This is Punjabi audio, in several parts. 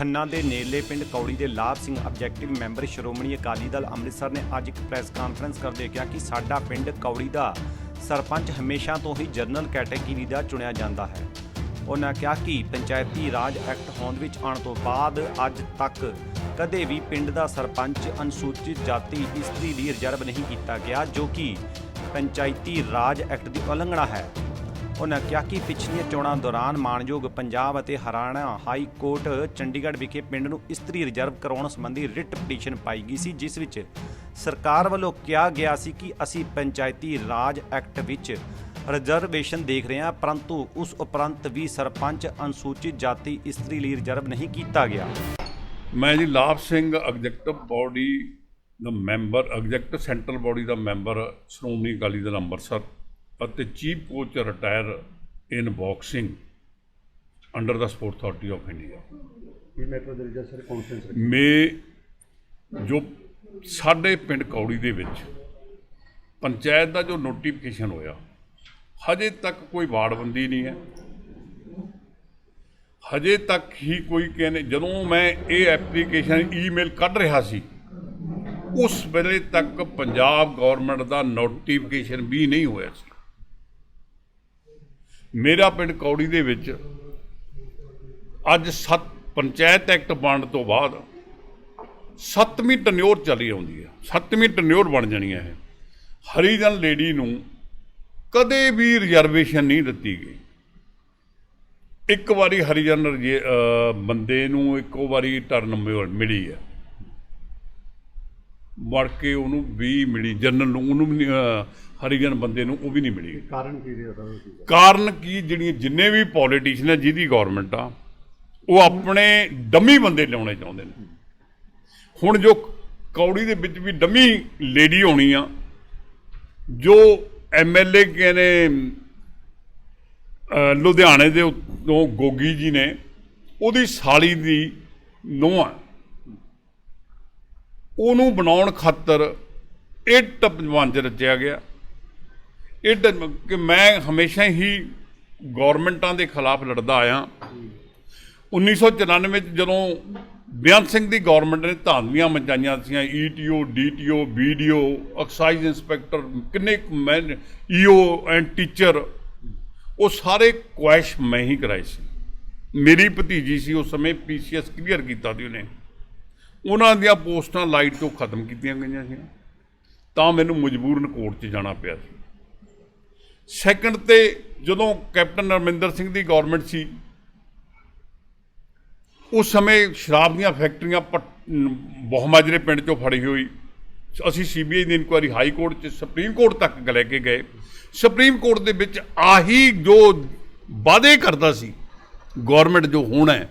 ਖੰਨਾ ਦੇ ਨੇੜਲੇ ਪਿੰਡ ਕੌੜੀ ਦੇ ਲਾਭ ਸਿੰਘ ਆਬਜੈਕਟਿਵ ਮੈਂਬਰ ਸ਼੍ਰੋਮਣੀ ਅਕਾਲੀ ਦਲ ਅੰਮ੍ਰਿਤਸਰ ਨੇ ਅੱਜ ਇੱਕ ਪ੍ਰੈਸ ਕਾਨਫਰੰਸ ਕਰਦੇ ਕਿਹਾ ਕਿ ਸਾਡਾ ਪਿੰਡ ਕੌੜੀ ਦਾ ਸਰਪੰਚ ਹਮੇਸ਼ਾ ਤੋਂ ਹੀ ਜਨਰਲ ਕੈਟੇਗਰੀ ਦਾ ਚੁਣਿਆ ਜਾਂਦਾ ਹੈ। ਉਹਨਾਂ ਕਿਹਾ ਕਿ ਪੰਚਾਇਤੀ ਰਾਜ ਐਕਟ ਹੋਂਦ ਵਿੱਚ ਆਉਣ ਤੋਂ ਬਾਅਦ ਅੱਜ ਤੱਕ ਕਦੇ ਵੀ ਪਿੰਡ ਦਾ ਸਰਪੰਚ ਅਨੁਸੂਚਿਤ ਜਾਤੀ ਇਸਤਰੀ ਲਈ ਰਿਜ਼ਰਵ ਨਹੀਂ ਕੀਤਾ ਗਿਆ, ਜੋ ਕਿ ਪੰਚਾਇਤੀ ਰਾਜ ਐਕਟ ਦੀ ਉਲੰਘਣਾ ਹੈ। ਉਹਨਾਂ ਕਿਹਾ ਕਿ ਪਿਛਲੀਆਂ ਚੋਣਾਂ ਦੌਰਾਨ ਮਾਨਯੋਗ ਪੰਜਾਬ ਅਤੇ ਹਰਿਆਣਾ ਹਾਈ ਕੋਰਟ ਚੰਡੀਗੜ੍ਹ ਵਿਖੇ ਪਿੰਡ ਨੂੰ ਇਸਤਰੀ ਰਿਜ਼ਰਵ ਕਰਾਉਣ ਸੰਬੰਧੀ ਰਿਟ ਪਟੀਸ਼ਨ ਪਾਈ ਗਈ ਸੀ, ਜਿਸ ਵਿੱਚ ਸਰਕਾਰ ਵੱਲੋਂ ਕਿਹਾ ਗਿਆ ਸੀ ਕਿ ਅਸੀਂ ਪੰਚਾਇਤੀ ਰਾਜ ਐਕਟ ਵਿੱਚ ਰਿਜ਼ਰਵੇਸ਼ਨ ਦੇਖ ਰਹੇ ਹਾਂ, ਪਰੰਤੂ ਉਸ ਉਪਰੰਤ ਵੀ ਸਰਪੰਚ ਅਨੁਸੂਚਿਤ ਜਾਤੀ ਇਸਤਰੀ ਲਈ ਰਿਜ਼ਰਵ ਨਹੀਂ ਕੀਤਾ ਗਿਆ। ਮੈਂ ਜੀ ਲਾਭ ਸਿੰਘ ਐਗਜ਼ੈਕਟਿਵ ਬਾਡੀ ਦਾ ਮੈਂਬਰ, ਐਗਜ਼ੈਕਟਿਵ ਸੈਂਟਰਲ ਬਾਡੀ ਦਾ ਮੈਂਬਰ, ਸ਼੍ਰੋਮਣੀ ਅਕਾਲੀ ਦਲ ਅੰਮ੍ਰਿਤਸਰ। ਅਤੇ chief coach retire in boxing under the sport authority of India. ਇਹ ਮੈਟਰ ਦੇ ਰਿਜ਼ਲਟ ਸਰ ਕਾਨਫਰੰਸ ਮੇ ਜੋ ਸਾਡੇ ਪਿੰਡ ਕੌੜੀ ਦੇ ਵਿੱਚ ਪੰਚਾਇਤ ਦਾ ਜੋ ਨੋਟੀਫਿਕੇਸ਼ਨ ਹੋਇਆ ਹਜੇ ਤੱਕ ਕੋਈ ਵਾਰਡਬੰਦੀ ਨਹੀਂ ਹੈ। ਹਜੇ ਤੱਕ ਹੀ ਕੋਈ ਕਹਿੰਦੇ ਜਦੋਂ ਮੈਂ ਇਹ ਐਪਲੀਕੇਸ਼ਨ ਈਮੇਲ ਕੱਢ ਰਿਹਾ ਸੀ ਉਸ ਵੇਲੇ ਤੱਕ ਪੰਜਾਬ ਗਵਰਨਮੈਂਟ ਦਾ ਨੋਟੀਫਿਕੇਸ਼ਨ ਵੀ ਨਹੀਂ ਹੋਇਆ ਸੀ। ਮੇਰਾ ਪਿੰਡ ਕੌੜੀ ਦੇ ਵਿੱਚ ਅੱਜ ਸੱਤ ਪੰਚਾਇਤ ਐਕਟ ਬਣਨ ਤੋਂ ਬਾਅਦ ਸੱਤਵੀਂ ਟਨਿਓਰ ਚੱਲੀ ਆਉਂਦੀ ਹੈ। ਸੱਤਵੀਂ ਟਨਿਓਰ ਬਣ ਜਾਣੀ ਹੈ ਹਰੀਜਨ ਲੇਡੀ ਨੂੰ ਕਦੇ ਵੀ ਰਿਜ਼ਰਵੇਸ਼ਨ ਨਹੀਂ ਦਿੱਤੀ ਗਈ। ਇੱਕ ਵਾਰੀ ਹਰੀਜਨ ਬੰਦੇ ਨੂੰ ਇੱਕੋ ਵਾਰੀ ਟਰਨ ਮਿ- ਮਿਲੀ ਹੈ। ਮੜ ਕੇ ਉਹਨੂੰ ਵੀ ਮਿਲੀ ਜਨਰਲ ਨੂੰ ਉਹਨੂੰ ਵੀ ਨਹੀਂ, ਅਹ, ਹਰੀਜਨ ਬੰਦੇ ਨੂੰ ਉਹ ਵੀ ਨਹੀਂ ਮਿਲੀ। ਕਾਰਨ ਕੀ ਰਿਹਾ ਕੀ ਹੈ? ਕਾਰਨ ਕੀ ਜਿਹੜੀਆਂ ਜਿੰਨੇ ਵੀ ਪੋਲੀਟੀਸ਼ੀਅਨ ਹੈ ਜਿਹਦੀ ਗਵਰਨਮੈਂਟ ਆ ਉਹ ਆਪਣੇ ਡੰਮੀ ਬੰਦੇ ਲਿਆਉਣੇ ਚਾਹੁੰਦੇ ਨੇ। ਹੁਣ ਜੋ ਕੌੜੀ ਦੇ ਵਿੱਚ ਵੀ ਡੰਮੀ ਲੇਡੀ ਹੋਣੀ ਆ ਜੋ ਐਮਐਲਏ ਕਹਿੰਦੇ ਅਹ, ਲੁਧਿਆਣੇ ਦੇ ਉੱਤੋਂ ਗੋਗੀ ਜੀ ਨੇ ਉਹਦੀ ਸਾਲੀ ਦੀ ਨੂੰਹ ਆ। ਉਹਨੂੰ ਬਣਾਉਣ ਖਾਤਰ ਇਹ ਟਪਵੰਜ ਰਚਿਆ ਗਿਆ। ਇਹ ਡ- ਕਿ ਮੈਂ ਹਮੇਸ਼ਾ ਹੀ ਗਵਰਨਮੈਂਟਾਂ ਦੇ ਖਿਲਾਫ ਲੜਦਾ ਆਇਆ। 1994 ਚ ਜਦੋਂ ਬੇਅੰਤ ਸਿੰਘ ਦੀ ਗਵਰਨਮੈਂਟ ਨੇ ਧਾਂਦਲੀਆਂ ਮਚਾਈਆਂ ਸੀਆਂ ETO DTO VDO excise inspector, ਕਿੰਨੇ ਮੈਂ ਈਓ ਐਂਡ ਟੀਚਰ, ਉਹ ਸਾਰੇ ਕੁਐਸ਼ ਮੈਂ ਹੀ ਕਰਾਏ ਸੀ। ਮੇਰੀ ਭਤੀਜੀ ਸੀ, ਉਸ ਸਮੇਂ ਪੀਸੀਐਸ ਕਲੀਅਰ ਕੀਤਾ ਸੀ ਉਹਨੇ। ਉਹਨਾਂ ਦੀਆਂ ਪੋਸਟਾਂ ਲਾਈਟ ਤੋਂ ਖਤਮ ਕੀਤੀਆਂ ਗਈਆਂ ਸੀ। ਤਾਂ ਮੈਨੂੰ ਮਜਬੂਰਨ ਕੋਰਟ 'ਚ ਜਾਣਾ ਪਿਆ ਸੀ। ਸੈਕੰਡ ਤੇ ਜਦੋਂ ਕੈਪਟਨ ਅਮਰਿੰਦਰ ਸਿੰਘ ਦੀ ਗਵਰਨਮੈਂਟ ਸੀ, ਉਸ ਸਮੇਂ ਸ਼ਰਾਬ ਦੀਆਂ ਫੈਕਟਰੀਆਂ ਬਹੁਮਾਜਰੇ ਪਿੰਡ 'ਚੋਂ ਫੜੀ ਹੋਈ। ਅਸੀਂ ਸੀਬੀਆਈ ਦੀ ਇਨਕੁਆਇਰੀ ਹਾਈ ਕੋਰਟ 'ਚ, ਸੁਪਰੀਮ ਕੋਰਟ ਤੱਕ ਲੈ ਕੇ ਗਏ। ਸੁਪਰੀਮ ਕੋਰਟ ਦੇ ਵਿੱਚ ਆਹੀ ਜੋ ਵਾਅਦੇ ਕਰਦਾ ਸੀ ਗਵਰਨਮੈਂਟ ਜੋ ਹੋਣਾ ਹੈ,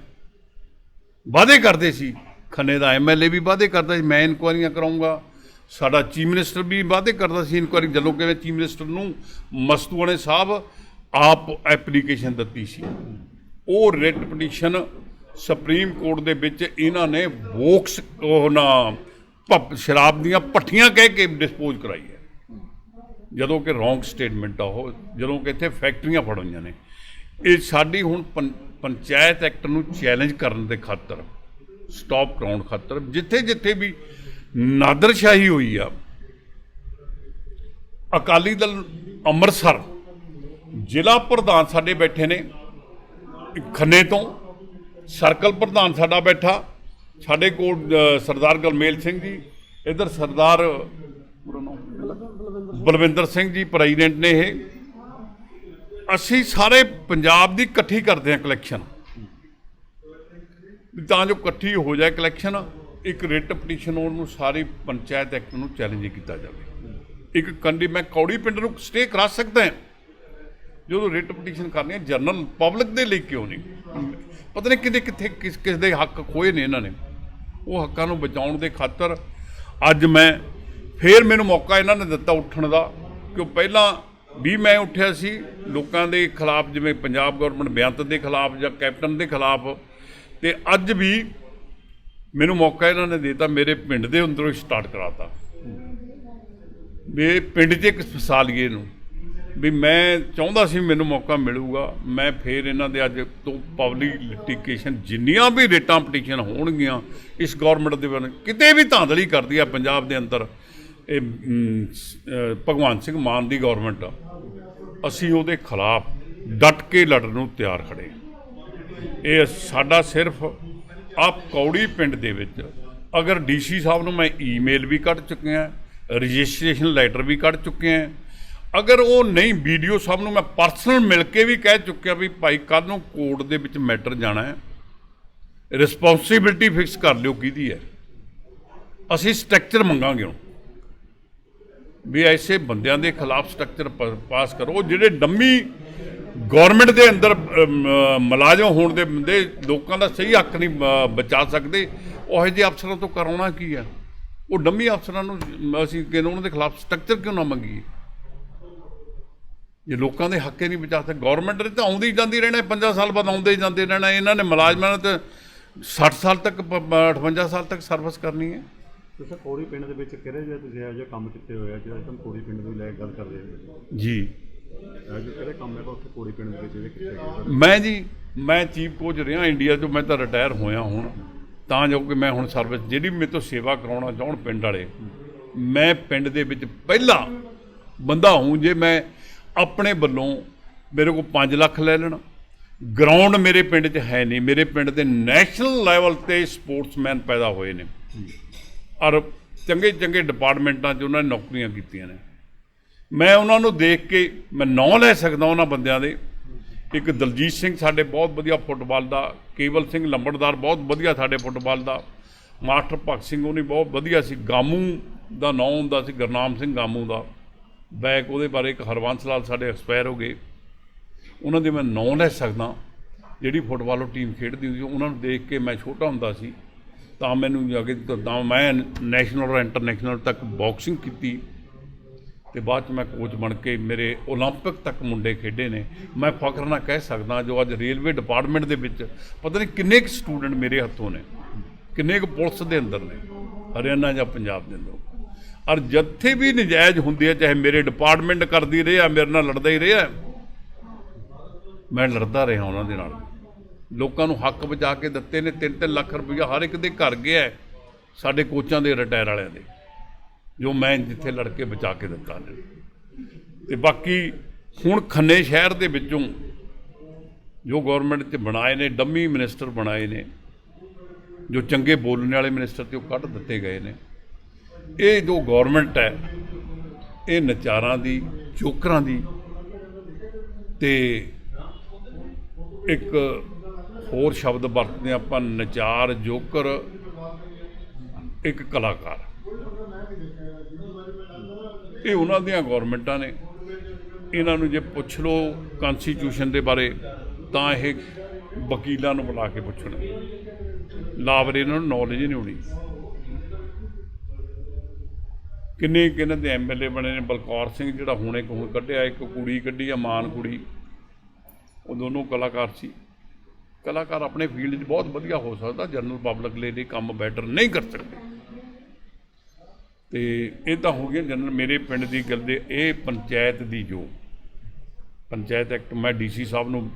ਵਾਅਦੇ ਕਰਦੇ ਸੀ ਖੰਨੇ ਦਾ ਐਮਐਲਏ ਵੀ ਵਾਅਦੇ ਕਰਦਾ ਸੀ, ਮੈਂ ਇਨਕੁਆਇਰੀਆਂ ਕਰਾਉਂਗਾ। ਸਾਡਾ ਚੀਫ ਮਿਨਿਸਟਰ ਵੀ ਵਾਅਦੇ ਕਰਦਾ ਸੀ ਇਨਕੁਆਇਰੀ ਜਦੋਂ ਕਿ ਚੀਫ ਮਿਨਿਸਟਰ ਨੂੰ ਮਸਤੂਆਣੇ ਸਾਹਿਬ ਆਪ ਐਪਲੀਕੇਸ਼ਨ ਦਿੱਤੀ ਸੀ। ਉਹ ਰਿਟ ਪਟੀਸ਼ਨ ਸੁਪਰੀਮ ਕੋਰਟ ਦੇ ਵਿੱਚ ਇਹਨਾਂ ਨੇ ਵੋਕਸ ਉਹ ਨਾ ਪ- ਸ਼ਰਾਬ ਦੀਆਂ ਪੱਠੀਆਂ ਕਹਿ ਕੇ ਡਿਸਪੋਜ਼ ਕਰਾਈ ਹੈ। ਜਦੋਂ ਕਿ ਰੋਂਗ ਸਟੇਟਮੈਂਟ ਆ ਉਹ, ਜਦੋਂ ਕਿ ਇੱਥੇ ਫੈਕਟਰੀਆਂ ਫੜ ਹੋਈਆਂ ਨੇ। ਇਹ ਸਾਡੀ ਹੁਣ ਪੰ- ਪੰਚਾਇਤ ਐਕਟ ਨੂੰ ਚੈਲੰਜ ਕਰਨ ਦੇ ਖਾਤਰ ਸਟਾਪ ਕਰਾਉਣ ਖਾਤਰ ਜਿੱਥੇ ਜਿੱਥੇ ਵੀ ਨਾਦਰਸ਼ਾਹੀ ਹੋਈ ਆ, ਅਕਾਲੀ ਦਲ ਅੰਮ੍ਰਿਤਸਰ ਜ਼ਿਲ੍ਹਾ ਪ੍ਰਧਾਨ ਸਾਡੇ ਬੈਠੇ ਨੇ ਖੰਨੇ ਤੋਂ ਸਰਕਲ ਪ੍ਰਧਾਨ ਸਾਡਾ ਬੈਠਾ, ਸਾਡੇ ਕੋਲ ਸਰਦਾਰ ਗਲਮੇਲ ਸਿੰਘ ਜੀ, ਇਧਰ ਸਰਦਾਰ ਬਲਵਿੰਦਰ ਸਿੰਘ ਜੀ ਪ੍ਰੈਜ਼ੀਡੈਂਟ ਨੇ ਇਹ। ਅਸੀਂ ਸਾਰੇ ਪੰਜਾਬ ਦੀ ਇਕੱਠੀ ਕਰਦੇ ਹਾਂ ਕਲੈਕਸ਼ਨ ਤਾਂ ਜੋ ਇਕੱਠੀ ਹੋ ਜਾਏ ਕਲੈਕਸ਼ਨ ਇੱਕ ਰਿਟ ਪਟੀਸ਼ਨ ਉਹਨੂੰ ਸਾਰੀ ਪੰਚਾਇਤ ਐਕਟ ਨੂੰ ਚੈਲੰਜ ਕੀਤਾ ਜਾਵੇ। ਇੱਕ ਕੰਡੀ ਮੈਂ ਕੌੜੀ ਪਿੰਡ ਨੂੰ ਸਟੇ ਕਰਾ ਸਕਦਾ ਹਾਂ। ਜਦੋਂ ਰਿਟ ਪਟੀਸ਼ਨ ਕਰਨੀ ਹੈ ਜਨਰਲ ਪਬਲਿਕ ਦੇ ਲਈ ਕਿਉਂ ਨਹੀਂ? ਪਤਾ ਨਹੀਂ ਕਿਤੇ ਕਿੱਥੇ ਕਿਸ ਕਿਸ ਦੇ ਹੱਕ ਖੋਏ ਨੇ ਇਹਨਾਂ ਨੇ। ਉਹ ਹੱਕਾਂ ਨੂੰ ਬਚਾਉਣ ਦੇ ਖਾਤਰ ਅੱਜ ਮੈਂ ਫੇਰ ਮੈਨੂੰ ਮੌਕਾ ਇਹਨਾਂ ਨੇ ਦਿੱਤਾ ਉੱਠਣ ਦਾ ਕਿ ਪਹਿਲਾਂ ਵੀ ਮੈਂ ਉੱਠਿਆ ਸੀ। ਲੋਕਾਂ ਦੇ ਖਿਲਾਫ ਜਿਵੇਂ ਪੰਜਾਬ ਗਵਰਨਮੈਂਟ ਬੇਅੰਤ ਦੇ ਖਿਲਾਫ ਜਾਂ ਕੈਪਟਨ ਦੇ ਖਿਲਾਫ ਤੇ ਅੱਜ ਵੀ ਮੈਨੂੰ ਮੌਕਾ ਇਹਨਾਂ ਨੇ ਦਿੱਤਾ ਮੇਰੇ ਪਿੰਡ ਦੇ ਅੰਦਰੋਂ ਸਟਾਰਟ ਕਰਾਤਾ। ਵੀ ਪਿੰਡ 'ਚ ਇੱਕ ਫਸਾਲੀਏ ਨੂੰ ਵੀ ਮੈਂ ਚਾਹੁੰਦਾ ਸੀ ਮੈਨੂੰ ਮੌਕਾ ਮਿਲੂਗਾ ਮੈਂ ਫੇਰ ਇਹਨਾਂ ਦੇ ਅੱਜ ਤੋਂ ਪਬਲਿਕ ਲਿਟੀਗੇਸ਼ਨ ਜਿੰਨੀਆਂ ਵੀ ਰੇਟਾਂ ਪਟੀਸ਼ਨ ਹੋਣਗੀਆਂ ਇਸ ਗਵਰਨਮੈਂਟ ਦੇ ਬਾਰੇ ਕਿਤੇ ਵੀ ਧਾਂਦਲੀ ਕਰਦੀ ਆ ਪੰਜਾਬ ਦੇ ਅੰਦਰ ਇਹ ਮ, ਭਗਵੰਤ ਸਿੰਘ ਮਾਨ ਦੀ ਗਵਰਨਮੈਂਟ ਅਸੀਂ ਉਹਦੇ ਖਿਲਾਫ ਡਟ ਕੇ ਲੜਨ ਨੂੰ ਤਿਆਰ ਖੜੇ ਹਾਂ ਇਹ ਸਾਡਾ ਸਿਰਫ ਆ ਕੌੜੀ ਪਿੰਡ ਦੇ ਵਿੱਚ, ਅਗਰ ਡੀਸੀ ਸਾਹਿਬ ਨੂੰ ਮੈਂ ਈਮੇਲ ਵੀ ਕੱਢ ਚੁੱਕਿਆ ਰਜਿਸਟ੍ਰੇਸ਼ਨ ਲੈਟਰ ਵੀ ਕੱਢ ਚੁੱਕਿਆ ਅਗਰ ਉਹ ਨਹੀਂ ਵੀਡੀਓ ਸਾਹਿਬ ਨੂੰ ਮੈਂ ਪਰਸਨਲ ਮਿਲ ਕੇ ਵੀ ਕਹਿ ਚੁੱਕਿਆ ਵੀ ਭਾਈ ਕੱਲ ਨੂੰ ਕੋਰਟ ਦੇ ਵਿੱਚ ਮੈਟਰ ਜਾਣਾ ਹੈ ਰਿਸਪੌਂਸਿਬਿਲਟੀ ਫਿਕਸ ਕਰ ਲਿਓ ਕਿਹਦੀ ਹੈ? ਅਸੀਂ ਸਟਰਕਚਰ ਮੰਗਾਂਗੇ ਹੁਣ। ਵੀ ਐਸੇ ਬੰਦਿਆਂ ਦੇ ਖਿਲਾਫ ਸਟਰਕਚਰ ਪਾਸ ਕਰੋ ਜਿਹੜੇ ਡੰਮੀ ਗਵਰਨਮੈਂਟ ਦੇ ਅੰਦਰ ਮੁਲਾਜ਼ਮ ਹੋਣ ਦੇ ਬੰਦੇ ਲੋਕਾਂ ਦਾ ਸਹੀ ਹੱਕ ਨਹੀਂ ਬਚਾ ਸਕਦੇ। ਉਹ ਜਿਹੇ ਅਫਸਰਾਂ ਤੋਂ ਕਰਾਉਣਾ ਕੀ ਆ? ਉਹ ਡੰਮੀ ਅਫਸਰਾਂ ਨੂੰ ਅਸੀਂ ਕਿਹਨੂੰ ਉਹਨਾਂ ਦੇ ਖਿਲਾਫ ਸਟਰਕਚਰ ਕਿਉਂ ਨਾ ਮੰਗੀਏ? ਜੇ ਲੋਕਾਂ ਦੇ ਹੱਕੇ ਨਹੀਂ ਬਚਾ ਸਕਦੇ ਗਵਰਨਮੈਂਟ ਨੇ ਤਾਂ ਆਉਂਦੀ ਜਾਂਦੀ ਰਹਿਣਾ 50 ਸਾਲ ਬਾਅਦ ਆਉਂਦੇ ਜਾਂਦੇ ਰਹਿਣਾ ਇਹਨਾਂ ਨੇ ਮੁਲਾਜ਼ਮਾਂ ਨੇ ਤਾਂ 60 ਸਾਲ ਤੱਕ ਪ- ਪ- 58 ਸਾਲ ਤੱਕ ਸਰਵਿਸ ਕਰਨੀ ਹੈ। ਤੇ ਸਰ ਕੋੜੀ ਪਿੰਡ ਦੇ ਵਿੱਚ ਕਿਹੜੇ ਜਿਹੇ ਤੁਸੀਂ ਇਹੋ ਜਿਹੇ ਕੰਮ ਕੀਤੇ ਹੋਏ ਆ ਜਿਹੜਾ ਤੁਹਾਨੂੰ ਕੋੜੀ ਪਿੰਡ ਦੀ ਲੈ ਕੇ ਗੱਲ ਕਰਦੇ ਹੋ? ਜੀ। ਇਹੋ ਕਿਹੜੇ ਕੰਮ ਹੈਗਾ ਉੱਥੇ ਕੋੜੀ ਪਿੰਡ ਦੇ ਵਿੱਚ ਜਿਹੜੇ ਕੀਤੇ ਗਏ ਮੈਂ ਜੀ, ਮੈਂ ਚੀਫ ਕੋਚ ਰਿਹਾ ਇੰਡੀਆ ਤੋਂ ਮੈਂ ਤਾਂ ਰਿਟਾਇਰ ਹੋਇਆ ਹੁਣ। ਤਾਂ ਜੋ ਕਿ ਮੈਂ ਹੁਣ ਸਰਵਿਸ ਜਿਹੜੀ ਮੇਰੇ ਤੋਂ ਸੇਵਾ ਕਰਾਉਣਾ ਚਾਹਣ ਪਿੰਡ ਵਾਲੇ, ਮੈਂ ਪਿੰਡ ਦੇ ਵਿੱਚ ਪਹਿਲਾ ਬੰਦਾ ਹੂੰ ਜੇ ਮੈਂ ਆਪਣੇ ਵੱਲੋਂ ਮੇਰੇ ਕੋਲ 5 ਲੱਖ ਲੈ ਲੈਣਾ। ਗਰਾਊਂਡ ਮੇਰੇ ਪਿੰਡ 'ਚ ਹੈ ਨਹੀਂ, ਮੇਰੇ ਪਿੰਡ ਦੇ ਨੈਸ਼ਨਲ ਲੈਵਲ ਤੇ ਸਪੋਰਟਸਮੈਨ ਪੈਦਾ ਹੋਏ ਨੇ। ਔਰ ਚੰਗੇ ਚੰਗੇ ਡਿਪਾਰਟਮੈਂਟਾਂ 'ਚ ਉਹਨਾਂ ਨੇ ਨੌਕਰੀਆਂ ਕੀਤੀਆਂ ਨੇ। ਮੈਂ ਉਹਨਾਂ ਨੂੰ ਦੇਖ ਕੇ ਮੈਂ ਨਾਂ ਲੈ ਸਕਦਾ ਉਹਨਾਂ ਬੰਦਿਆਂ ਦੇ। ਇੱਕ ਦਲਜੀਤ ਸਿੰਘ ਸਾਡੇ ਬਹੁਤ ਵਧੀਆ ਫੁੱਟਬਾਲ ਦਾ, ਕੇਵਲ ਸਿੰਘ ਲੰਬੜਦਾਰ ਬਹੁਤ ਵਧੀਆ ਸਾਡੇ ਫੁੱਟਬਾਲ ਦਾ। ਮਾਸਟਰ ਭਗਤ ਸਿੰਘ ਉਹਨੇ ਬਹੁਤ ਵਧੀਆ ਸੀ। ਗਾਮੂ ਦਾ ਨਾਂ ਹੁੰਦਾ ਸੀ, ਗੁਰਨਾਮ ਸਿੰਘ ਗਾਮੂ ਦਾ। ਬੈਕ ਉਹਦੇ ਬਾਰੇ ਇੱਕ ਹਰਵੰਸ ਲਾਲ ਸਾਡੇ ਐਕਸਪਾਇਰ ਹੋ ਗਏ। ਉਹਨਾਂ ਦੇ ਮੈਂ ਨਾਂ ਲੈ ਸਕਦਾ, ਜਿਹੜੀ ਫੁੱਟਬਾਲ ਉਹ ਟੀਮ ਖੇਡਦੀ ਹੁੰਦੀ ਉਹਨਾਂ ਨੂੰ ਦੇਖ ਕੇ ਮੈਂ ਛੋਟਾ ਹੁੰਦਾ ਸੀ, ਤਾਂ ਮੈਨੂੰ ਜਾ ਕੇ ਤਾਂ ਮੈਂ ਨੈਸ਼ਨਲ ਔਰ ਇੰਟਰਨੈਸ਼ਨਲ ਤੱਕ ਬਾਕਸਿੰਗ ਕੀਤੀ। ਤੇ ਬਾਅਦ ਚ ਮੈਂ ਕੋਚ ਬਣ ਕੇ ਮੇਰੇ 올림픽 ਤੱਕ ਮੁੰਡੇ ਖੇਡੇ ਨੇ ਮੈਂ ਫਖਰ ਨਾਲ ਕਹਿ ਸਕਦਾ ਜੋ ਅੱਜ ਰੇਲਵੇ ਡਿਪਾਰਟਮੈਂਟ ਦੇ ਵਿੱਚ ਪਤਾ ਨਹੀਂ ਕਿੰਨੇ ਕੁ ਸਟੂਡੈਂਟ ਮੇਰੇ ਹੱਥੋਂ ਨੇ ਕਿੰਨੇ ਕੁ ਪੁਲਿਸ ਦੇ ਅੰਦਰ ਨੇ ਹਰਿਆਣਾ ਜਾਂ ਪੰਜਾਬ ਦੇ ਅੰਦਰ ਔਰ ਜਿੱਥੇ ਵੀ ਨਜਾਇਜ਼ ਹੁੰਦੀ ਹੈ ਚਾਹੇ ਮੇਰੇ ਡਿਪਾਰਟਮੈਂਟ ਕਰਦੀ ਰਿਹਾ ਮੇਰੇ ਨਾਲ ਲੜਦਾ ਹੀ ਰਿਹਾ ਮੈਂ ਲੜਦਾ ਰਿਹਾ ਉਹਨਾਂ ਦੇ ਨਾਲ ਲੋਕਾਂ ਨੂੰ ਹੱਕ ਬਚਾ ਕੇ ਦਿੱਤੇ ਨੇ 3-3 ਲੱਖ ਰੁਪਈਆ ਹਰ ਇੱਕ ਦੇ ਘਰ ਗਿਆ ਹੈ, ਸਾਡੇ ਕੋਚਾਂ ਦੇ ਰਿਟਾਇਰ ਵਾਲਿਆਂ ਦੇ ਜੋ ਮੈਂ ਜਿੱਥੇ ਲੜ ਕੇ ਬਚਾ ਕੇ ਦਿੱਤਾ ਨੇ। ਤੇ ਬਾਕੀ ਹੁਣ ਖੰਨੇ ਸ਼ਹਿਰ ਦੇ ਵਿੱਚੋਂ ਜੋ ਗਵਰਨਮੈਂਟ 'ਚ ਬਣਾਏ ਨੇ, ਡੰਮੀ ਮਿਨਿਸਟਰ ਬਣਾਏ ਨੇ, ਜੋ ਚੰਗੇ ਬੋਲਣ ਵਾਲੇ ਮਿਨਿਸਟਰ ਤੇ ਉਹ ਕੱਢ ਦਿੱਤੇ ਗਏ ਨੇ। ਇਹ ਜੋ ਗਵਰਨਮੈਂਟ ਹੈ, ਇਹ ਨਚਾਰਾਂ ਦੀ, ਜੋਕਰਾਂ ਦੀ ਤੇ ਇੱਕ ਹੋਰ ਸ਼ਬਦ ਵਰਤਦੇ ਹਾਂ ਆਪਾਂ, ਨਚਾਰ, ਜੋਕਰ, ਇੱਕ ਕਲਾਕਾਰ। ਇਹ ਉਹਨਾਂ ਦੀਆਂ ਗਵਰਨਮੈਂਟਾਂ ਨੇ। ਇਹਨਾਂ ਨੂੰ ਜੇ ਪੁੱਛ ਲਓ ਕਨਸਟੀਟਿਊਸ਼ਨ ਦੇ ਬਾਰੇ, ਤਾਂ ਇਹ ਵਕੀਲਾਂ ਨੂੰ ਬੁਲਾ ਕੇ ਪੁੱਛਣ। ਲਾਵਰੇ ਇਹਨਾਂ ਨੂੰ ਨੌਲੇਜ ਨਹੀਂ ਹੋਣੀ। ਕਿੰਨੇ ਕਿੰਨੇ ਦੇ ਐਮਐਲਏ ਬਣੇ ਨੇ, ਬਲਕੌਰ ਸਿੰਘ ਜਿਹੜਾ ਹੁਣੇ ਕੋਲ ਕੱਢਿਆ, ਇੱਕ ਕੁੜੀ ਕੱਢੀ, ਆ ਮਾਨ ਕੁੜੀ। ਉਹ ਦੋਨੋਂ ਕਲਾਕਾਰ ਸੀ। ਕਲਾਕਾਰ ਆਪਣੇ ਫੀਲਡ 'ਚ ਬਹੁਤ ਵਧੀਆ ਹੋ ਸਕਦਾ ਜਨਰਲ ਪਬਲਿਕ ਲਈ ਕੰਮ ਬੈਟਰ ਨਹੀਂ ਕਰ ਸਕਦੇ। ਤੇ ਇਹ ਤਾਂ ਹੋ ਗਿਆ ਜਨਰਲ, ਮੇਰੇ ਪਿੰਡ ਦੀ ਗੱਲ ਦੇ, ਇਹ ਪੰਚਾਇਤ ਦੀ ਜੋ ਪੰਚਾਇਤ ਐਕਟ, ਮੈਂ ਡੀਸੀ ਸਾਹਿਬ ਨੂੰ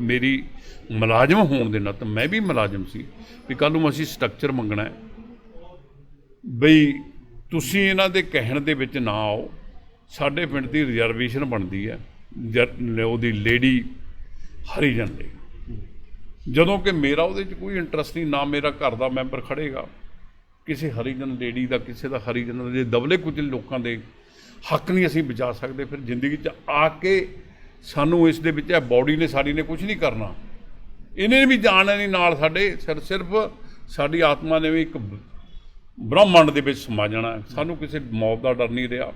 ਮੇਰੀ ਮੁਲਾਜ਼ਮ ਹੋਣ ਦੇ ਨਾਤੇ, ਮੈਂ ਵੀ ਮੁਲਾਜ਼ਮ ਸੀ, ਵੀ ਕੱਲ ਨੂੰ ਅਸੀਂ ਸਟਰਕਚਰ ਮੰਗਣਾ ਹੈ। ਬਈ ਤੁਸੀਂ ਇਹਨਾਂ ਦੇ ਕਹਿਣ ਦੇ ਵਿੱਚ ਨਾ ਆਓ, ਸਾਡੇ ਪਿੰਡ ਦੀ ਰਿਜ਼ਰਵੇਸ਼ਨ ਬਣਦੀ ਹੈ, ਜਰ- ਉਹਦੀ ਲੇਡੀ ਹਰੀਜਨ ਲਈ ਜਦੋਂ ਕਿ ਮੇਰਾ ਉਹਦੇ 'ਚ ਕੋਈ ਇੰਟਰਸਟ ਨਹੀਂ, ਨਾ ਮੇਰਾ ਘਰ ਦਾ ਮੈਂਬਰ ਖੜੇਗਾ। ਕਿਸੇ ਹਰੀਜਨ ਲੇਡੀ ਦਾ, ਕਿਸੇ ਦਾ ਹਰੀਜਨ ਦਾ ਦਬਲੇ ਕੁਝ ਲੋਕਾਂ ਦੇ ਹੱਕ ਨਹੀਂ ਅਸੀਂ ਬਚਾ ਸਕਦੇ, ਫਿਰ ਜ਼ਿੰਦਗੀ 'ਚ ਆ ਕੇ ਸਾਨੂੰ ਇਸ ਦੇ ਵਿੱਚ ਇਹ ਬਾਡੀ ਨੇ, ਸਾਡੀ ਨੇ ਕੁਝ ਨਹੀਂ ਕਰਨਾ। ਇਹਨੇ ਵੀ ਜਾਣਾ ਨਹੀਂ ਨਾਲ ਸਾਡੇ ਸਿਰ ਸਿਰਫ ਸਾਡੀ ਆਤਮਾ ਨੇ ਵੀ ਇੱਕ ਬ੍ਰਹਮੰਡ ਦੇ ਵਿੱਚ ਸਮਾ ਜਾਣਾ ਸਾਨੂੰ ਕਿਸੇ ਮੌਤ ਦਾ ਡਰ ਨਹੀਂ ਰਿਹਾ।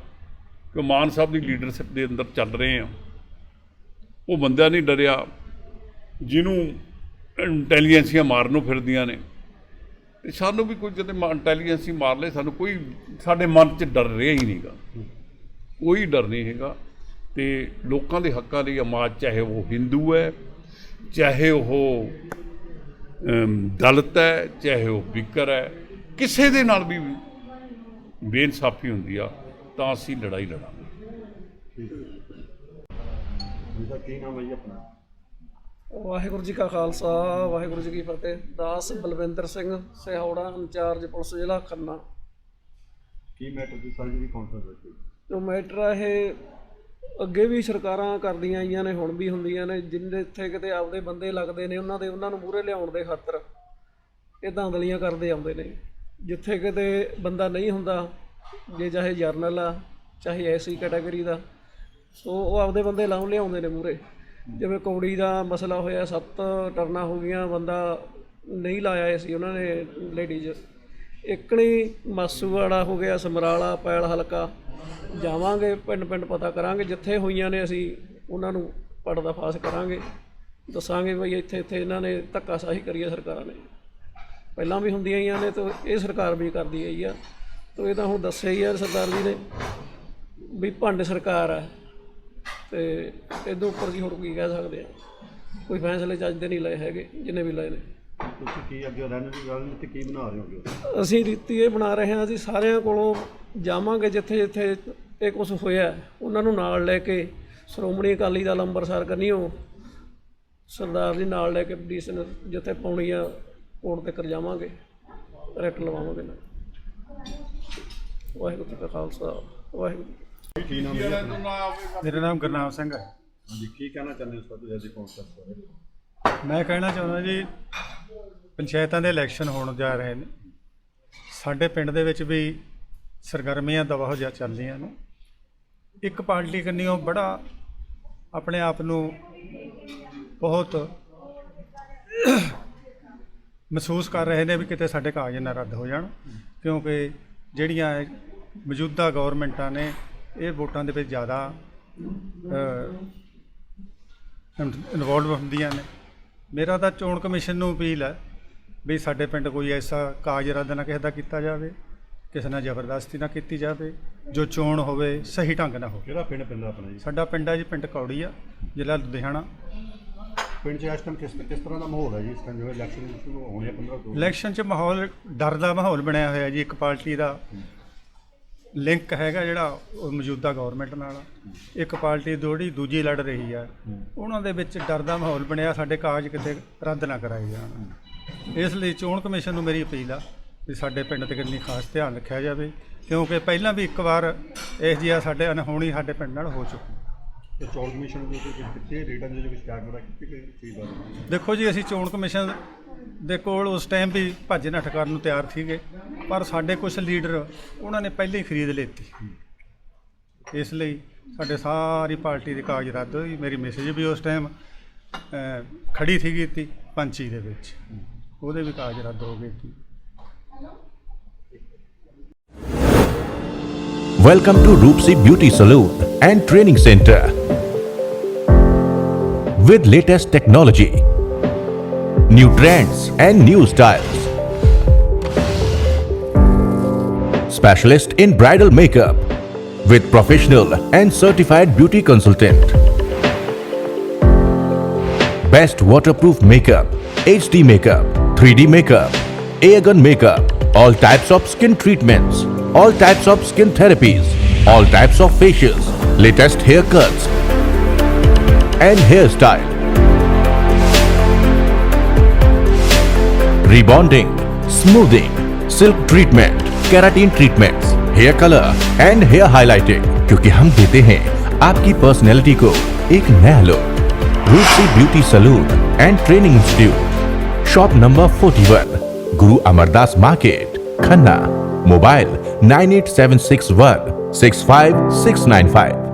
ਕਿ ਮਾਨ ਸਾਹਿਬ ਦੀ ਲੀਡਰਸ਼ਿਪ ਦੇ ਅੰਦਰ ਚੱਲ ਰਹੇ ਆ ਉਹ ਬੰਦਾ ਨਹੀਂ ਡਰਿਆ, ਜਿਹਨੂੰ ਇੰਟੈਲੀਜੈਂਸੀਆਂ ਮਾਰਨ ਨੂੰ ਫਿਰਦੀਆਂ ਨੇ। ਸਾਨੂੰ ਵੀ ਕੋਈ ਜਦੋਂ ਇੰਟੈਲੀਜੈਂਸੀ ਮਾਰ ਲੇ ਸਾਨੂੰ ਕੋਈ ਸਾਡੇ ਮਨ 'ਚ ਡਰ ਰਿਹਾ ਹੀ ਨਹੀਂਗਾ। ਕੋਈ ਡਰ ਨਹੀਂ ਹੈਗਾ। ਤੇ ਲੋਕਾਂ ਦੇ ਹੱਕਾਂ ਲਈ ਆਵਾਜ਼ ਚਾਹੇ ਉਹ ਹਿੰਦੂ ਹੈ, ਚਾਹੇ ਉਹ ਦਲਤ ਹੈ, ਚਾਹੇ ਉਹ ਬਿਕਰ ਹੈ, ਕਿਸੇ ਦੇ ਨਾਲ ਵੀ ਬੇਇਨਸਾਫੀ ਹੁੰਦੀ ਆ, ਤਾਂ ਅਸੀਂ ਲੜਾਈ ਲੜਾਂਗੇ। ਜੀ ਕੀ ਨਾਮ ਹੈ ਜੀ ਆਪਣਾ? ਵਾਹਿਗੁਰੂ ਜੀ ਕਾ ਖਾਲਸਾ ਵਾਹਿਗੁਰੂ ਜੀ ਕੀ ਫਤਿਹ। ਦਾਸ ਬਲਵਿੰਦਰ ਸਿੰਘ ਸਿਹੌੜਾ ਇੰਚਾਰਜ ਪੁਲਿਸ ਜ਼ਿਲ੍ਹਾ ਖੰਨਾ। ਕੀ ਮੈਟਰ ਦੀ ਸਰ ਜੀ ਕਾਉਂਸਲ ਹੋਈ ਜੋ ਮੈਟਰ ਇਹ ਅੱਗੇ ਵੀ ਸਰਕਾਰਾਂ ਕਰਦੀਆਂ ਆਈਆਂ ਨੇ ਹੁਣ ਵੀ ਹੁੰਦੀਆਂ ਨੇ। ਜਿੰਨੇ ਇੱਥੇ ਕਿਤੇ ਆਪਦੇ ਬੰਦੇ ਲੱਗਦੇ ਨੇ ਉਹਨਾਂ ਦੇ ਉਹਨਾਂ ਨੂੰ ਮੂਹਰੇ ਲਿਆਉਣ ਦੇ ਖਾਤਰ ਇਹ ਧਾਂਦਲੀਆਂ ਕਰਦੇ ਆਉਂਦੇ ਨੇ। ਜਿੱਥੇ ਕਿਤੇ ਬੰਦਾ ਨਹੀਂ ਹੁੰਦਾ ਜੇ ਚਾਹੇ ਜਰਨਲ ਆ ਚਾਹੇ ਐਸੀ ਕੈਟਾਗਰੀ ਦਾ ਸੋ ਉਹ ਆਪਦੇ ਬੰਦੇ ਲਾਉਣ ਲਿਆਉਂਦੇ ਨੇ ਮੂਹਰੇ। ਜਿਵੇਂ ਕੌੜੀ ਦਾ ਮਸਲਾ ਹੋਇਆ, ਸੱਤ ਟਰਨਾ ਹੋ ਗਈਆਂ, ਬੰਦਾ ਨਹੀਂ ਲਾਇਆ ਸੀ ਉਹਨਾਂ ਨੇ ਲੇਡੀਜ਼। ਇਕਣੀ ਮਾਸੂ ਵਾਲਾ ਹੋ ਗਿਆ, ਸਮਰਾਲਾ, ਪੈਲ ਹਲਕਾ। ਜਾਵਾਂਗੇ, ਪਿੰਡ ਪਿੰਡ ਪਤਾ ਕਰਾਂਗੇ, ਜਿੱਥੇ ਹੋਈਆਂ ਨੇ ਅਸੀਂ ਉਹਨਾਂ ਨੂੰ ਪੜਦਾ ਫਾਸ ਕਰਾਂਗੇ। ਦੱਸਾਂਗੇ ਬਈ ਇੱਥੇ ਇੱਥੇ ਇਹਨਾਂ ਨੇ ਧੱਕਾਸ਼ਾਹੀ ਕਰੀ ਹੈ ਸਰਕਾਰਾਂ ਨੇ। ਪਹਿਲਾਂ ਵੀ ਹੁੰਦੀਆਂ ਹੀ ਨੇ ਤੇ ਇਹ ਸਰਕਾਰ ਵੀ ਕਰਦੀ ਆਈ ਆ। ਤੇ ਇਹ ਤਾਂ ਹੁਣ ਦੱਸਿਆ ਹੀ ਆ ਸਰਦਾਰ ਜੀ ਨੇ ਵੀ ਭੰਡ ਸਰਕਾਰ ਆ। ਤੇ ਇਹਦੋਂ ਉੱਪਰ ਜੀ ਹੋਰ ਕੀ ਕਹਿ ਸਕਦੇ ਆ? ਕੋਈ ਫੈਸਲੇ ਚੱਜ ਦੇ ਨਹੀਂ ਲਏ ਹੈਗੇ ਜਿੰਨੇ ਵੀ ਲਏ ਨੇ। ਤੁਸੀਂ ਕੀ ਅੱਗੇ ਰਹਿਣ ਦੀ ਗੱਲ ਤੇ ਕੀ ਬਣਾ ਰਹੇ ਹੋਗੇ? ਅਸੀਂ ਰੀਤੀ ਇਹ ਬਣਾ ਰਹੇ ਹਾਂ ਅਸੀਂ ਸਾਰਿਆਂ ਕੋਲੋਂ ਜਾਵਾਂਗੇ ਜਿੱਥੇ ਜਿੱਥੇ ਇਹ ਕੁਝ ਹੋਇਆ ਉਹਨਾਂ ਨੂੰ ਨਾਲ ਲੈ ਕੇ ਸ਼੍ਰੋਮਣੀ ਅਕਾਲੀ ਦਲ ਅੰਮ੍ਰਿਤਸਰ ਕਰਨੀਓ ਸਰਦਾਰ ਜੀ ਨਾਲ ਲੈ ਕੇ ਪਟੀਸ਼ਨ ਜਿੱਥੇ ਪਾਉਣੀ ਆ ਕੋਰਟ ਤੱਕ ਜਾਵਾਂਗੇ ਰੈਟ ਲਵਾਵਾਂਗੇ। ਨਾ ਵਾਹਿਗੁਰੂ ਜੀ ਕਾ ਖਾਲਸਾ ਵਾਹਿਗੁਰੂ ਕੀ ਫਤਿਹ। ਕੀ ਨਾਮ ਹੈ ਜੀ ਆਪਣਾ ਮੇਰਾ ਨਾਮ ਗੁਰਨਾਮ ਸਿੰਘ ਹੈ। ਹਾਂਜੀ ਕੀ ਕਹਿਣਾ ਚਾਹੁੰਦੇ ਹੋ ਸਰ ਤੁਸੀਂ ਅੱਜ ਕਾਉਂਸਲ ਬਾਰੇ ਮੈਂ ਕਹਿਣਾ ਚਾਹੁੰਦਾ ਜੀ ਪੰਚਾਇਤਾਂ ਦੇ ਇਲੈਕਸ਼ਨ ਹੋਣ ਜਾ ਰਹੇ ਨੇ। ਸਾਡੇ ਪਿੰਡ ਦੇ ਵਿੱਚ ਵੀ ਸਰਗਰਮੀਆਂ ਦਵਾ ਹੋ ਜਾ ਚੱਲਦੀਆਂ ਨੇ। ਇੱਕ ਪਾਰਟੀ ਕੰਨਿਓ ਬੜਾ ਆਪਣੇ ਆਪ ਨੂੰ ਬਹੁਤ ਮਹਿਸੂਸ ਕਰ ਰਹੇ ਨੇ ਵੀ ਕਿਤੇ ਸਾਡੇ ਕਾਗਜ਼ ਨਾ ਰੱਦ ਹੋ ਜਾਣ। ਕਿਉਂਕਿ ਜਿਹੜੀਆਂ ਇਹ ਮੌਜੂਦਾ ਗਵਰਨਮੈਂਟਾਂ ਨੇ ਇਹ ਵੋਟਾਂ ਦੇ ਵਿੱਚ ਜ਼ਿਆਦਾ ਇਨਵੋਲਵ ਹੁੰਦੀਆਂ ਨੇ। ਮੇਰਾ ਤਾਂ ਚੋਣ ਕਮਿਸ਼ਨ ਨੂੰ ਅਪੀਲ ਹੈ ਵੀ ਸਾਡੇ ਪਿੰਡ ਕੋਈ ਐਸਾ ਕਾਗਜ਼ ਰੱਦ ਨਾ ਕਿਸੇ ਦਾ ਕੀਤਾ ਜਾਵੇ ਕਿਸੇ ਨਾਲ ਜ਼ਬਰਦਸਤੀ ਨਾ ਕੀਤੀ ਜਾਵੇ ਜੋ ਚੋਣ ਹੋਵੇ ਸਹੀ ਢੰਗ ਨਾਲ ਹੋਵੇ। ਕਿਹੜਾ ਪਿੰਡ ਪੈਂਦਾ ਆਪਣਾ ਜੀ? ਸਾਡਾ ਪਿੰਡ ਹੈ ਜੀ ਪਿੰਡ ਕੌੜੀ ਆ ਜ਼ਿਲ੍ਹਾ ਲੁਧਿਆਣਾ। ਪਿੰਡ 'ਚ ਇਸ ਟਾਈਮ ਕਿਸ ਕਿਸ ਤਰ੍ਹਾਂ ਦਾ ਮਾਹੌਲ ਹੈ ਜੀ? ਇਸ ਟਾਈਮ ਜਿਵੇਂ ਇਲੈਕਸ਼ਨ ਸ਼ੁਰੂ ਹੋਣੇ ਆ 15 ਤੋਂ ਇਲੈਕਸ਼ਨ 'ਚ ਮਾਹੌਲ ਡਰ ਦਾ ਮਾਹੌਲ ਬਣਿਆ ਹੋਇਆ ਜੀ ਇੱਕ ਪਾਰਟੀ ਦਾ। ਲਿੰਕ ਹੈਗਾ ਜਿਹੜਾ ਉਹ ਮੌਜੂਦਾ ਗਵਰਨਮੈਂਟ ਨਾਲ। ਇੱਕ ਪਾਰਟੀ ਦੋੜੀ ਦੂਜੀ ਲੜ ਰਹੀ ਆ। ਉਹਨਾਂ ਦੇ ਵਿੱਚ ਡਰ ਦਾ ਮਾਹੌਲ ਬਣਿਆ, ਸਾਡੇ ਕਾਗਜ਼ ਕਿਤੇ ਰੱਦ ਨਾ ਕਰਾਏ ਜਾਣ। ਇਸ ਲਈ ਚੋਣ ਕਮਿਸ਼ਨ ਨੂੰ ਮੇਰੀ ਅਪੀਲ ਆ ਵੀ ਸਾਡੇ ਪਿੰਡ ਤੇ ਕਿੰਨੀ ਖਾਸ ਧਿਆਨ ਰੱਖਿਆ ਜਾਵੇ, ਕਿਉਂਕਿ ਪਹਿਲਾਂ ਵੀ ਇੱਕ ਵਾਰ ਇਸ ਜਿਹਾ ਸਾਡੇ ਅਨਹੋਣੀ ਸਾਡੇ ਪਿੰਡ ਨਾਲ ਹੋ ਚੁੱਕੀ ਤੇ ਚੋਣ ਕਮਿਸ਼ਨ ਦੇ ਉੱਤੇ ਕਿੱਥੇ ਰੇਟਾਂ ਦੇ ਵਿੱਚ ਸ਼ਿਕਾਇਤ ਵਗੈਰਾ ਕੀਤੀ ਗਈ ਚੀਜ਼ ਦਾ ਦੇਖੋ ਜੀ, ਅਸੀਂ ਚੋਣ ਕਮਿਸ਼ਨ ਦੇ ਕੋਲ ਉਸ ਟਾਈਮ ਵੀ ਭੱਜ ਨੱਠ ਕਰਨ ਨੂੰ ਤਿਆਰ ਸੀਗੇ, ਪਰ ਸਾਡੇ ਕੁਝ ਲੀਡਰ ਉਹਨਾਂ ਨੇ ਪਹਿਲਾਂ ਹੀ ਖਰੀਦ ਲੇਤੀ। ਇਸ ਲਈ ਸਾਡੇ ਸਾਰੀ ਪਾਰਟੀ ਦੇ ਕਾਗਜ਼ ਰੱਦ ਹੋਈ ਮੇਰੀ ਮੈਸੇਜ ਵੀ ਉਸ ਟਾਈਮ ਖੜੀ ਸੀਗੀ ਤੀ ਪੰਚੀ ਦੇ ਵਿੱਚ। ਉਹਦੇ ਵੀ ਕਾਗਜ਼ ਰੱਦ ਹੋ ਗਏ ਸੀ। Welcome to Roopsi Beauty Salon and Training Center. With latest technology, new trends and new styles. Specialist in bridal makeup with professional and certified beauty consultant. Best waterproof makeup, HD makeup, 3D makeup, airgun makeup, all types of skin treatments, all types of skin therapies, all types of facials, latest haircuts and hairstyle. Rebonding, smoothing, silk treatment, keratin treatments, hair color and hair highlighting क्योंकि हम देते हैं आपकी पर्सनैलिटी को एक नया look Roopsi beauty salon and training institute shop number 41 Guru Amardas market Khanna mobile 9876165695